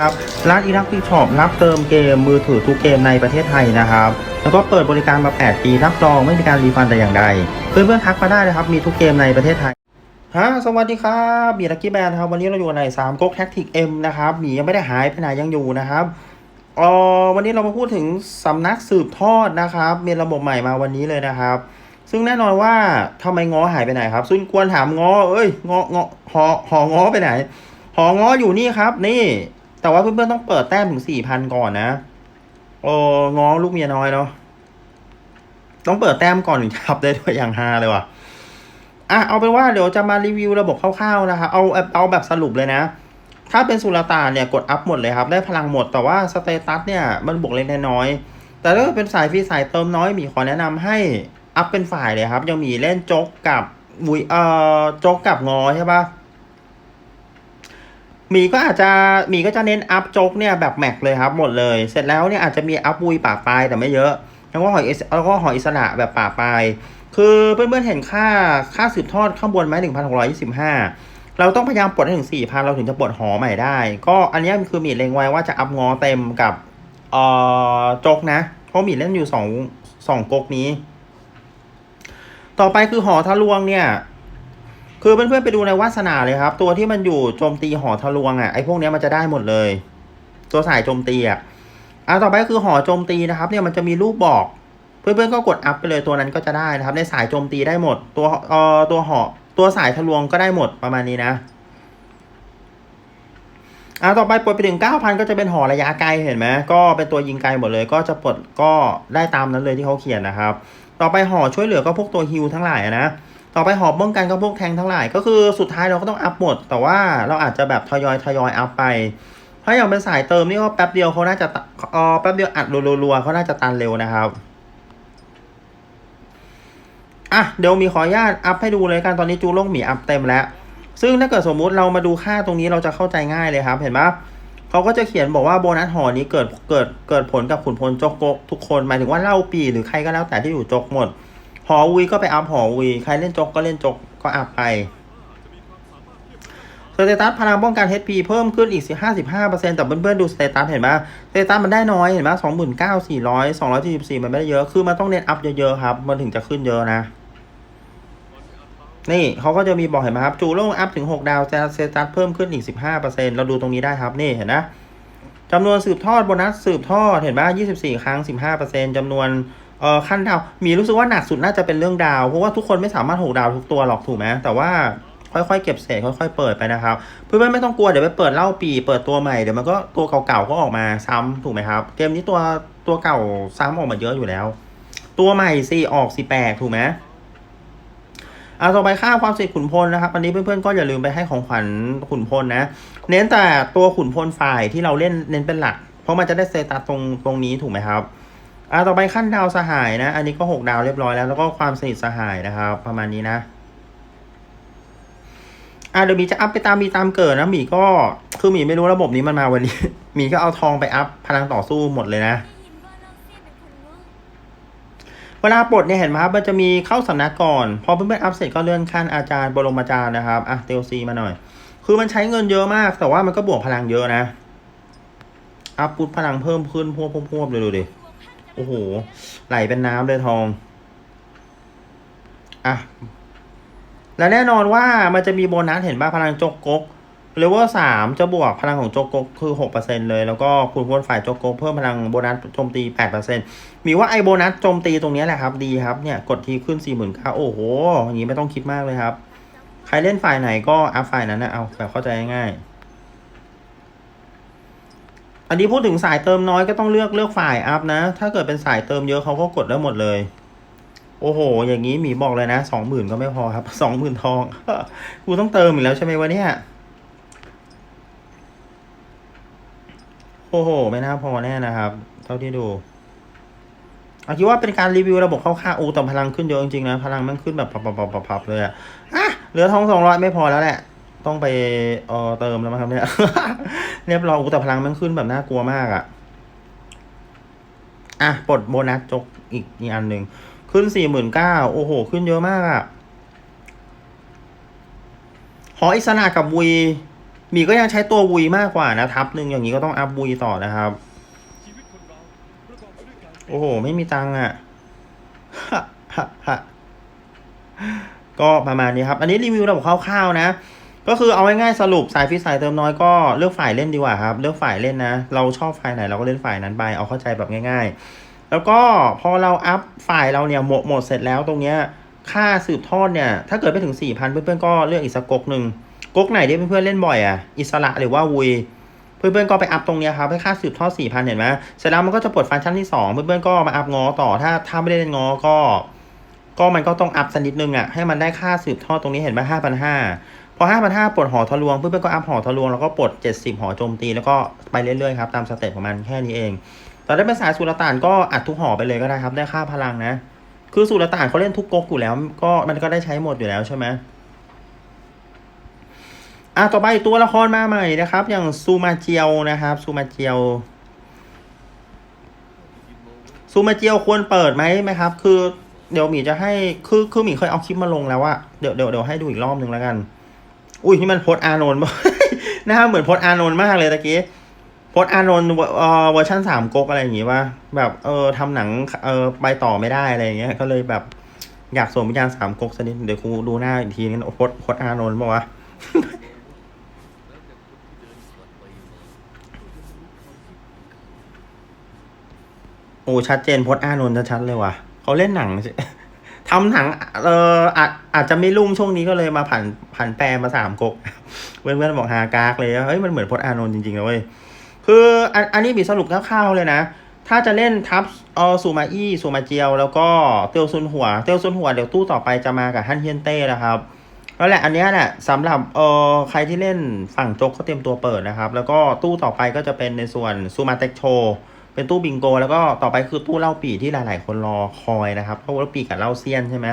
ครับร้านอีรักที่ช็อปรับเติมเกมมือถือทุกเกมในประเทศไทยนะครับ แล้วก็เปิดบริการมา 8 ปีรับรองไม่มีการรีฟันแต่อย่างใด เพื่อนๆทักมาได้นะครับ มีทุกเกมในประเทศไทยฮะสวัสดีครับมีลักกี้แบนครับ วันนี้เราอยู่ในสามก๊กแท็กติกเอ็มนะครับหมียังไม่ได้หายไปไหนยังอยู่นะครับเออวันนี้เรามาพูดถึงสำนักสืบทอดนะครับมีระบบใหม่มาวันนี้เลยนะครับ ซึ่งแน่นอนว่าทำไมง้อหายไปไหนครับซึ่งควรถามง้อเอ้ยง้อง้อหอหอง้อไปไหนหอง้ออยู่นี่ครับนี่ แต่ว่าเพื่อนๆต้องเปิดแต้มถึงสี่พันก่อนนะโอ้ง้อลูกเมียน้อยเนาะต้องเปิดแต้มก่อนถึงจะทับได้ด้วยอย่างฮาเลยว่ะอะเอาเป็นว่าเดี๋ยวจะมารีวิวระบบคร่าวๆนะคะเอาเอาเอาแบบสรุปเลยนะ ถ้าเป็นสุลต่านเนี่ยกดอัพหมดเลยครับ ได้พลังหมดแต่ว่าสเตตัสเนี่ยมันบวกเล็กน้อย แต่ถ้าเป็นสายฟรีสายเติมน้อยมีขอแนะนำให้อัพเป็นฝ่ายเลยครับ ยังมีเล่นโจ๊กกับวุยเอ่อโจ๊กกับงอใช่ปะ หมีก็อาจจะหมีก็จะเน้นอัพโจ๊กเนี่ยแบบแม็กเลยครับหมดเลย เสร็จแล้วเนี่ยอาจจะมีอัพวุยป่าปลายแต่ไม่เยอะ แล้วก็หอยแล้วก็หอยอิสระแบบป่าปลายคือเพื่อนๆเห็นค่าค่าสืบทอดข้างบนไหมหนึ่งพันหกร้อยยี่สิบห้าเราต้องพยายามปลดให้ถึงสี่พันเราถึงจะปลดหอใหม่ได้ ก็อันนี้คือหมีเล็งไว้ว่าจะอัพงอเต็มกับเอ่อโจ๊กนะ เพราะหมีเล่นอยู่สองสองก๊กนี้ ต่อไปคือหอทะลวงเนี่ย คือเพื่อนๆไปดูในวาสนาเลยครับ ตัวที่มันอยู่โจมตีหอทะลวงอะไอ้พวกนี้มันจะได้หมดเลย ตัวสายโจมตีอะอะต่อไปก็คือหอโจมตีนะครับ เนี่ยมันจะมีรูปบอก เพื่อนๆก็กดอัพไปเลยตัวนั้นก็จะได้นะครับ ในสายโจมตีได้หมด ตัวเอ่อตัวหอตัวสายทะลวงก็ได้หมดประมาณนี้นะอะต่อไปปลดไปถึง 9,000 ก็จะเป็นหอระยะไกลเห็นไหมก็เป็นตัวยิงไกลหมดเลย ก็จะปลดก็ได้ตามนั้นเลยที่เขาเขียนนะครับ ต่อไปหอช่วยเหลือก็พวกตัวฮิลทั้งหลายนะ ต่อไปหอบป้องกันก็พวกแทงทั้งหลาย ก็คือสุดท้ายเราก็ต้องอัพหมด แต่ว่าเราอาจจะแบบทยอยทยอยอัพไป ถ้าอย่างเป็นสายเติมนี่ก็แป๊บเดียวเขาน่าจะตเออแป๊บเดียวอัดรัวๆเขาน่าจะตันเร็วนะครับอะเดี๋ยวมีขออนุญาตอัพให้ดูเลยกันตอนนี้จูโล่งหมีอัพเต็มแล้ว ซึ่งถ้าเกิดสมมุติเรามาดูค่าตรงนี้เราจะเข้าใจง่ายเลยครับ เห็นปะเขาก็จะเขียนบอกว่าโบนัสหอนี้เกิดเกิดเกิดผลกับขุนพลจกกทุกคนหมายถึงว่าเล่าปีหรือใครก็แล้วแต่ที่อยู่จกหมด หอวีก็ไปอัพหอวีใครเล่นจกก็เล่นจกก็อัพไปสเตตัสพลังป้องกัน HP เพิ่มขึ้นอีก 55%แต่เพื่อนๆดูสเตตัสเห็นไหมสเตตัสมันได้น้อยเห็นไหม29,400 244มันไม่ได้เยอะ คือมันต้องเน้นอัพเยอะๆครับ มันถึงจะขึ้นเยอะนะ นี่เขาก็จะมีบอกเห็นไหมครับ จูโล่อัพถึง 6 ดาวจะสเตตัสเพิ่มขึ้นอีก 15%เราดูตรงนี้ได้ครับ นี่เห็นนะจำนวนสืบทอดโบนัสสืบทอดเห็นไหม24 ครั้ง 15%จำนวน เออขั้นดาวมีรู้สึกว่าหนักสุดน่าจะเป็นเรื่องดาว เพราะว่าทุกคนไม่สามารถหกดาวทุกตัวหรอกถูกไหมแต่ว่าค่อยๆเก็บเศษค่อยๆเปิดไปนะครับ เพื่อนๆไม่ต้องกลัวเดี๋ยวไปเปิดเล่าปี เปิดตัวใหม่เดี๋ยวมันก็ตัวเก่าๆก็ออกมาซ้ำถูกไหมครับ เกมนี้ตัวตัวเก่าซ้ำออกมาเยอะอยู่แล้ว ตัวใหม่สิออกสิแปลกถูกไหมอ่าต่อไปค่าความเสนิทขุนพลนะครับอันนี้เพื่อนๆก็อย่าลืมไปให้ของขวัญขุนพลนะ เน้นแต่ตัวขุนพลฝ่ายที่เราเล่นเน้นเป็นหลัก เพราะมันจะได้เซตัสตรงตรงนี้ถูกไหมครับ อ่าต่อไปขั้นดาวสหายนะ อันนี้ก็หกดาวเรียบร้อยแล้ว แล้วก็ความสนิทสหายนะครับ ประมาณนี้นะอ่าเดี๋ยวมีจะอัพไปตามมีตามเกิดนะหมีก็คือหมีไม่รู้ระบบนี้มันมาวันนี้หมีก็เอาทองไปอัพพลังต่อสู้หมดเลยนะ เวลาปลดเนี่ยเห็นไหมครับมันจะมีเข้าสำนักก่อน พอเพื่อนๆอัพเสร็จก็เลื่อนขั้นอาจารย์บรมอาจารย์นะครับอะเตลซีมาหน่อย คือมันใช้เงินเยอะมาก แต่ว่ามันก็บวกพลังเยอะนะ อัพพุทพลังเพิ่มขึ้นพวบพวบพวบเลยดูดิ โอ้โห ไหลเป็นน้ำเลยทอง อะ และแน่นอนว่ามันจะมีโบนัสเห็นป่ะพลังโจกกกเลเวลสามจะบวกพลังของโจกกกคือหกเปอร์เซ็นเลย แล้วก็คุณพลฝ่ายโจกกกเพิ่มพลังโบนัสโจมตีแปดเปอร์เซ็นมีว่าไอโบนัสโจมตีตรงนี้แหละครับ ดีครับ เนี่ย กดทีขึ้นสี่หมื่นเก้าโอ้โห อย่างนี้ไม่ต้องคิดมากเลยครับ ใครเล่นฝ่ายไหนก็อัพฝ่ายนั้นนะเอาแบบเข้าใจง่ายๆ อันนี้พูดถึงสายเติมน้อยก็ต้องเลือกเลือกฝ่ายอัพนะ ถ้าเกิดเป็นสายเติมเยอะเขาก็กดได้หมดเลย โอ้โห อย่างนี้หมีบอกเลยนะสองหมื่นก็ไม่พอครับสองหมื่นทองกูต้องเติมอีกแล้วใช่ไหมวะเนี่ยโอ้โห ไม่น่าพอแน่นะครับ เท่าที่ดูเอาคิดว่าเป็นการรีวิวระบบคร่าวๆโอ้แต่พลังขึ้นเยอะจริงๆนะ พลังมันขึ้นแบบปับๆๆๆเลยอะอะเหลือทองสองร้อยไม่พอแล้วแหละ ต้องไปเออเติมแล้วมั้งครับเนี่ย เรียบร้อยอ้แต่พลังมันขึ้นแบบน่ากลัวมากอะอะปลดโบนัสจกอีกอีกอันหนึ่งขึ้นสี่หมื่นเก้าโอ้โห ขึ้นเยอะมากอะหออิสระกับวีหมีก็ยังใช้ตัววุยมากกว่านะทับหนึ่งอย่างนี้ก็ต้องอัพวุยต่อนะครับ โอ้โห ไม่มีตังอะฮะฮะฮะก็ประมาณนี้ครับ อันนี้รีวิวระบบคร่าวๆนะ ก็คือเอาง่ายๆสรุปสายฟิสายเติมน้อยก็เลือกฝ่ายเล่นดีกว่าครับ เลือกฝ่ายเล่นนะ เราชอบฝ่ายไหนเราก็เล่นฝ่ายนั้นไปเอาเข้าใจแบบง่าย ๆ แล้วก็พอเราอัพฝ่ายเราเนี่ยหมดหมดเสร็จแล้วตรงเนี้ยค่าสืบทอดเนี่ยถ้าเกิดไปถึง4ี่พันเพื่อนๆก็เลือกอีกสักก๊กหนึ่งก๊กไหนที่เพื่อนๆเล่นบ่อยอะอิสระหรือว่าวุยเพื่อนๆก็ไปอัพตรงเนี้ยครับให้ค่าสืบทอด4ี่พันเห็นไหมเสร็จแล้วมันก็จะปลดฟังก์ชันที่ 2 เพื่อนๆก็มาอัพงอต่อถ้าถ้าไม่ได้เล่นงอก็ ก็มันก็ต้องอัพสักนิดนึงอะให้มันได้ค่าสืบทอดตรงนี้เห็นไหมห้าพันห้า พอห้าพันห้าปลดหอทะลวงเพื่อนๆก็อัพหอทะลวง แล้วก็ปลดเจ็ดสิบหอโจมตี แล้วก็ไปเรื่อยๆครับ ตามสเต็ปของมันแค่นี้เอง แต่ถ้เป็นสายสุลต่านก็อัดทุกหอไปเลยก็ได้ครับ ได้ค่าพลังนะ คือสุลต่านเขาเล่นทุกก๊กอยู่แล้ว ก็มันก็ได้ใช้หมดอยู่แล้วใช่ไหมอะต่อไปตัวละครมาใหม่นะครับ อย่างซูมาเจียวนะครับซูมาเจียวซูมาเจียวควรเปิดไหมไหมครับ คือเดี๋ยวหมีจะให้คือคือหมีเคยเอาคลิปมาลงแล้วอะเดี๋ยวเดี๋ยวเดี๋ยวให้ดูอีกรอบหนึ่งแล้วกัน อุ้ยนี่มันโพส์อานนท์นะครับเหมือนโพส์อานนท์มากเลยตะกี้โพส์อานนท์เวอร์เอ่อเวอร์ชันสามก๊กอะไรอย่างงี้ว่าแบบเออทำหนังเออไปต่อไม่ได้อะไรอย่างเงี้ยก็เลยแบบอยากสวมวิญญาณสามก๊กสักนิดเดี๋ยวกูดูหน้าอีกทีนึงโพสโพส์อานนท์บอกว่าวะโอ้ชัดเจนโพส์อานนท์ชัดเลยว่ะเขาเล่นหนัง ทำหนังเอออาจอาจจะไม่รุ่งช่วงนี้ก็เลยมาผันผันแปรมาสามก๊กเพื่อนๆบอกฮากากเลยเฮ้ยมันเหมือนพจน์อานนท์จริงๆนะเว้ยคืออันอันนี้มีสรุปคร่าวๆเลยนะ ถ้าจะเล่นทับเออซูมาอี้ซูมาเจียว แล้วก็เตียวซุนหัว เตียวซุนหัวเดี๋ยวตู้ต่อไปจะมากับฮันเฮียนเต้นะครับแล้วแหละอันนี้แหละสำหรับเออใครที่เล่นฝั่งโจกเขาเตรียมตัวเปิดนะครับ แล้วก็ตู้ต่อไปก็จะเป็นในส่วนซูมาเต็กโช เป็นตู้บิงโก แล้วก็ต่อไปคือตู้เล่าปีที่หลาย ๆ คนรอคอยนะครับเพราะว่าเล่าปีกับเล่าเซียนใช่ไหม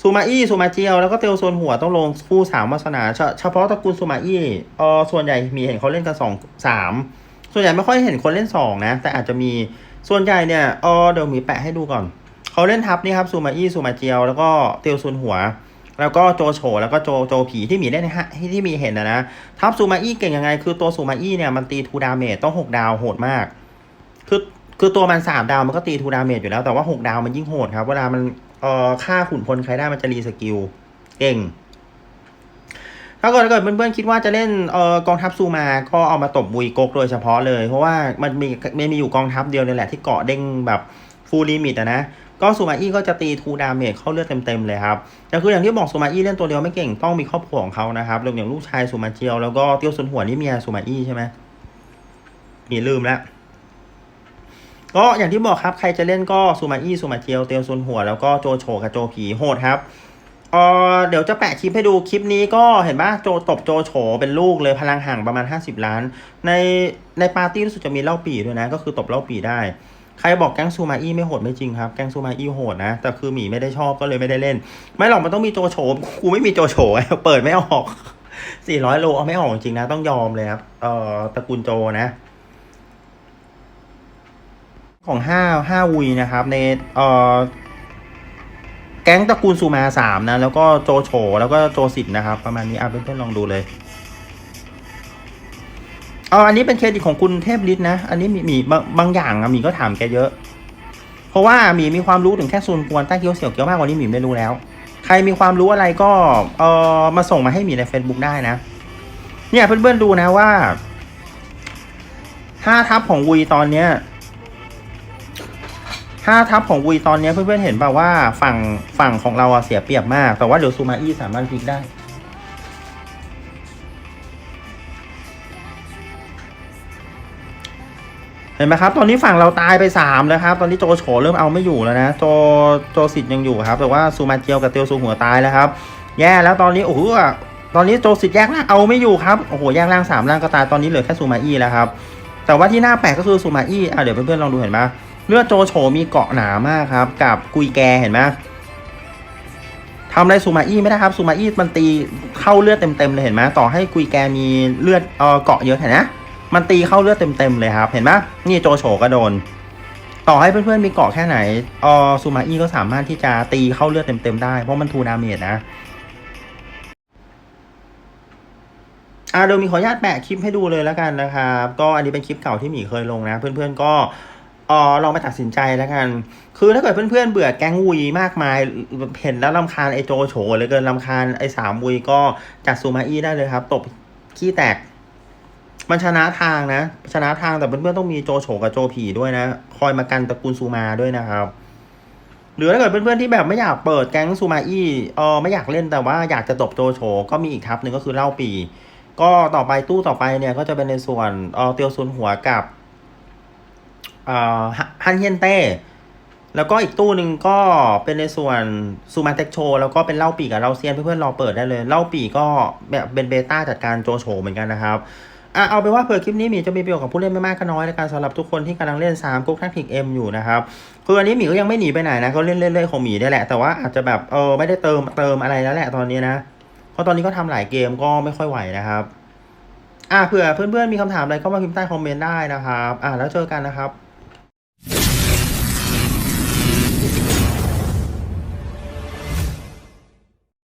ซูมาอี้ซูมาเจียวแล้วก็เตียวโซนหัวต้องลงคู่สามวาสนาเฉเฉพาะตระกูลซูมาอี้เออส่วนใหญ่มีเห็นเขาเล่นกันสองสามส่วนใหญ่ไม่ค่อยเห็นคนเล่นสองนะ แต่อาจจะมีส่วนใหญ่เนี่ยเออเดี๋ยวมีแปะให้ดูก่อนเขาเล่นทับนี่ครับซูมาอี้ซูมาเจียวแล้วก็เตียวโซนหัว แล้วก็โจโฉแล้วก็โจโจผีที่มีได้ในฮะที่มีเห็นนะนะทับซูมาอี้เก่งยังไง คือตัวซูมาอี้เนี่ยมันตีทูดาเมจต้องหกดาวโหดมาก คือคือตัวมันสามดาวมันก็ตีทูดาเมจอยู่แล้วแต่ว่าหกดาวมันยิ่งโหดครับ เวลามันเอ่อฆ่าขุนพลใครได้มันจะรีสกิลเก่งถ้าเกิดถ้าเกิดเพื่อนๆคิดว่าจะเล่นเอ่อกองทัพซูมาก็เอามาตบบุยกกโดยเฉพาะเลย เพราะว่ามันมีมันมีอยู่กองทัพเดียวนี่แหละที่เกาะเด้งแบบฟูลลิมิตอะนะ ก็ซูมาอี้ก็จะตีทูดาเมจเข้าเลือดเต็มๆเลยครับแต่คืออย่างที่บอกซูมาอี้เล่นตัวเดียวไม่เก่งต้องมีครอบครัวของเขานะครับรื่อย่างลูกชายซูมาเจียวแล้วก็เตียวซุนหัวนี่เมียซูมาอี้ใช่ไหมมีลืมแล้วก็อย่างที่บอกครับใครจะเล่นก็ซูมาอี้ซูมาเจียวเตียวซุนหัวแล้วก็โจโฉกับโจผีโหดครับเออเดี๋ยวจะแปะคลิปให้ดูคลิปนี้ก็เห็นปะโจตบโจโฉเป็นลูกเลยพลังห่างประมาณ 50 ล้าน ในในปาร์ตี้รู้สึกจะมีเล่าปีด้วยนะ ก็คือตบเล่าปีได้ ใครบอกแก๊งซูมาอี้ไม่โหดไม่จริงครับ แก๊งซูมาอี้โหดนะ แต่คือหมีไม่ได้ชอบก็เลยไม่ได้เล่น ไม่หรอกมันต้องมีโจโฉกูไม่มีโจโฉเปิดไม่ออก400โลเอาไม่ออกจริงนะต้องยอมเลยครับ เอ่อตระกูลโจนะ ของห้าห้าวุยนะครับ ในเอ่อแก๊งตระกูลซูมาสามนะ แล้วก็โจโฉแล้วก็โจสิทธ์นะครับ ประมาณนี้อะเพื่อนๆลองดูเลย เอาอันนี้เป็นเครดิตของคุณเทพฤทธิ์นะ อันนี้มีมีบางบางอย่างอะมีก็ถามแกเยอะ เพราะว่ามีมีความรู้ถึงแค่ซูนกวนใต้เกียวเสี่ยวเกียวมากกว่านี้หมีไม่รู้แล้ว ใครมีความรู้อะไรก็เออมาส่งมาให้หมีใน Facebook ได้นะ เนี่ยเพื่อนๆดูนะว่าห้าทับของวุยตอนเนี้ยห้าทับของวุยตอนเนี้ยเพื่อนๆเห็นป่าว่าฝั่งฝั่งของเราอะเสียเปรียบมาก แต่ว่าเดี๋ยวซูมาอี้สามารถพลิกได้ เห็นไหมครับ ตอนนี้ฝั่งเราตายไปสามแล้วครับ ตอนนี้โจโฉเริ่มเอาไม่อยู่แล้วนะ โจโจสิทธิ์ยังอยู่ครับ แต่ว่าซูมาเจียวกับเตียวซูหัวตายแล้วครับ แย่แล้วตอนนี้โอ้โหตอนนี้โจสิทธิ์แยกล่างเอาไม่อยู่ครับ โอ้โหแยกล่างสามล่างก็ตายตอนนี้เหลือแค่ซูมาอี้แล้วครับ แต่ว่าที่น่าแปลกก็คือซูมาอี้อะเดี๋ยวเพื่อนๆลองดูเห็นไหมเลือดโจโฉมีเกาะหนามากครับ กับกุยแกเห็นไหมทำอะไรซูมาอี้ไม่ได้ครับซูมาอี้มันตีเข้าเลือดเต็มๆเลยเห็นไหมต่อให้กุยแกมีเลือดเออเกาะเยอะเห็นนะ มันตีเข้าเลือดเต็มๆเลยครับ เห็นไหมนี่โจโฉก็โดน ต่อให้เพื่อนๆมีเกาะแค่ไหนออซูมาอี้ก็สามารถที่จะตีเข้าเลือดเต็มๆได้ เพราะมันทูนาเมจนะอ่าเดี๋ยวมีขออนุญาตแปะคลิปให้ดูเลยแล้วกันนะครับ ก็อันนี้เป็นคลิปเก่าที่หมีเคยลงนะ เพื่อนๆก็ออลองไปตัดสินใจแล้วกัน คือถ้าเกิดเพื่อนๆเบื่อแก๊งวุยมากมายเห็นแล้วลำคาญไอโจโฉเลยเกินลำคาญไอสามวุยก็จัดซูมาอี้ได้เลยครับ ตบขี้แตก มันชนะทางนะ ชนะทางแต่เพื่อนๆต้องมีโจโฉกับโจผีด้วยนะ คอยมากันตระกูลซูมาด้วยนะครับหรือถ้าเกิดเพื่อนๆที่แบบไม่อยากเปิดแก๊งซูมาอี้เออไม่อยากเล่นแต่ว่าอยากจะตบโจโฉก็มีอีกทัพหนึ่งก็คือเล่าปี ก็ต่อไปตู้ต่อไปเนี่ยก็จะเป็นในส่วนเออเตียวซุนหัวกับเอ่อฮฮันเฮียนเต้แล้วก็อีกตู้หนึ่งก็เป็นในส่วนซูมาเต็กโชแล้วก็เป็นเล่าปีกับเล่าเซียนเพื่อนๆรอเปิดได้เลย เล่าปีก็แบบเป็นเบต้าจัดการโจโฉเหมือนกันนะครับ อะเอาไปนว่าเผื่อคลิปนี้หมีจะมีประโยชน์กับผู้เล่นไม่มากก็น้อยในการสำหรับทุกคนที่กำลังเล่น3กุ๊กแท็กติกเอ็มอยู่นะครับคืออันนี้หมีก็ยังไม่หนีไปไหนนะก็เล่นเรื่อยๆของหมีได้แหละ แต่ว่าอาจจะแบบเออไม่ได้เติมเติมอะไรแล้วแหละตอนนี้นะเพราะตอนนี้ก็ทำหลายเกมก็ไม่ค่อยไหวนะครับอะเผื่อเพื่อนๆมีคำถามอะไรก็มาพิมพ์ใต้คอมเมนต์ได้นะครับ อะแล้วเจอกันนะครับ